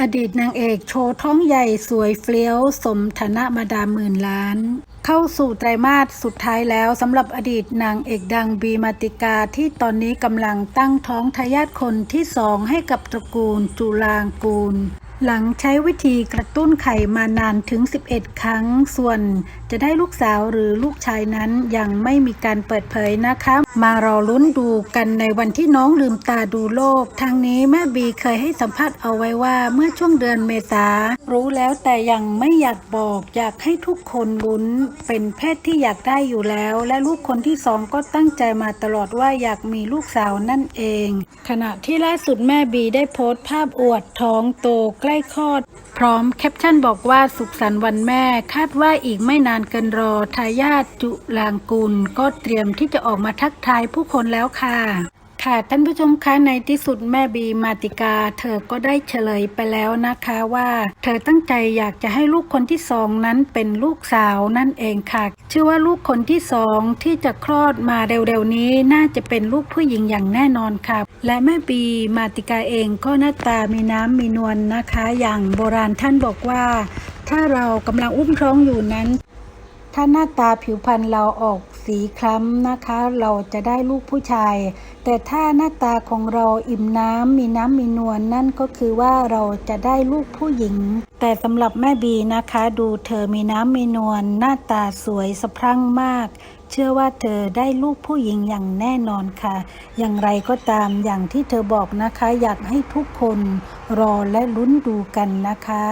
อดีตนางเอกโชว์ท้องใหญ่สวยเฟี้ยวสมฐานะมาดามหมื่นล้าน เข้าสู่ไตรมาสสุดท้ายแล้วสำหรับอดีตนางเอกดังบีมาติกาที่ตอนนี้กำลังตั้งท้องทายาทคนที่สองให้กับตระกูลจุลางกูล หลังใช้วิธีกระตุ้นไข่มานานถึง 11 ครั้ง ส่วนจะได้ลูกสาวหรือลูกชายนั้นยังไม่มีการเปิดเผยนะคะ มารอลุ้นดูกันในวันที่น้องลืมตาดูโลก ทางนี้แม่บีเคยให้สัมภาษณ์เอาไว้ว่าเมื่อช่วงเดือนเมษา รู้แล้วแต่ยังไม่อยากบอกอยากให้ทุกคนลุ้น เป็นเพศที่อยากได้อยู่แล้ว และลูกคนที่สองก็ตั้งใจมาตลอดว่าอยากมีลูกสาวนั่นเอง ขณะที่ล่าสุดแม่บีได้โพสต์ภาพอวดท้องโตใกล้คลอด พร้อมแคปชั่นบอกว่าสุขสันต์วันแม่ คาดว่าอีกไม่นานเกินรอทายาทจุลางกุล ก็เตรียมที่จะออกมาทักทายผู้คนแล้วค่ะ ค่ะท่านผู้ชมคะในที่สุดแม่บีมาติกา เธอก็ได้เฉลยไปแล้วนะคะว่า เธอตั้งใจอยากจะให้ลูกคนที่สองนั้นเป็นลูกสาวนั่นเองค่ะเชื่อว่าลูกคนที่สองที่จะคลอดมาเร็วๆนี้น่าจะเป็นลูกผู้หญิงอย่างแน่นอนค่ะ และแม่บีมาติกาเองก็หน้าตามีน้ำมีนวลนะคะ อย่างโบราณท่านบอกว่า ถ้าเรากำลังอุ้มท้องอยู่นั้น ถ้าหน้าตาผิวพรรณเราออก สีคล้ำนะคะ เราจะได้ลูกผู้ชาย แต่ถ้าหน้าตาของเราอิ่มน้ำมีน้ำมีนวลนั่นก็คือว่าเราจะได้ลูกผู้หญิง แต่สำหรับแม่บีนะคะ ดูเธอมีน้ำมีนวลหน้าตาสวยสะพรั่งมาก เชื่อว่าเธอได้ลูกผู้หญิงอย่างแน่นอนค่ะ อย่างไรก็ตามอย่างที่เธอบอกนะคะ อยากให้ทุกคนรอและลุ้นดูกันนะคะ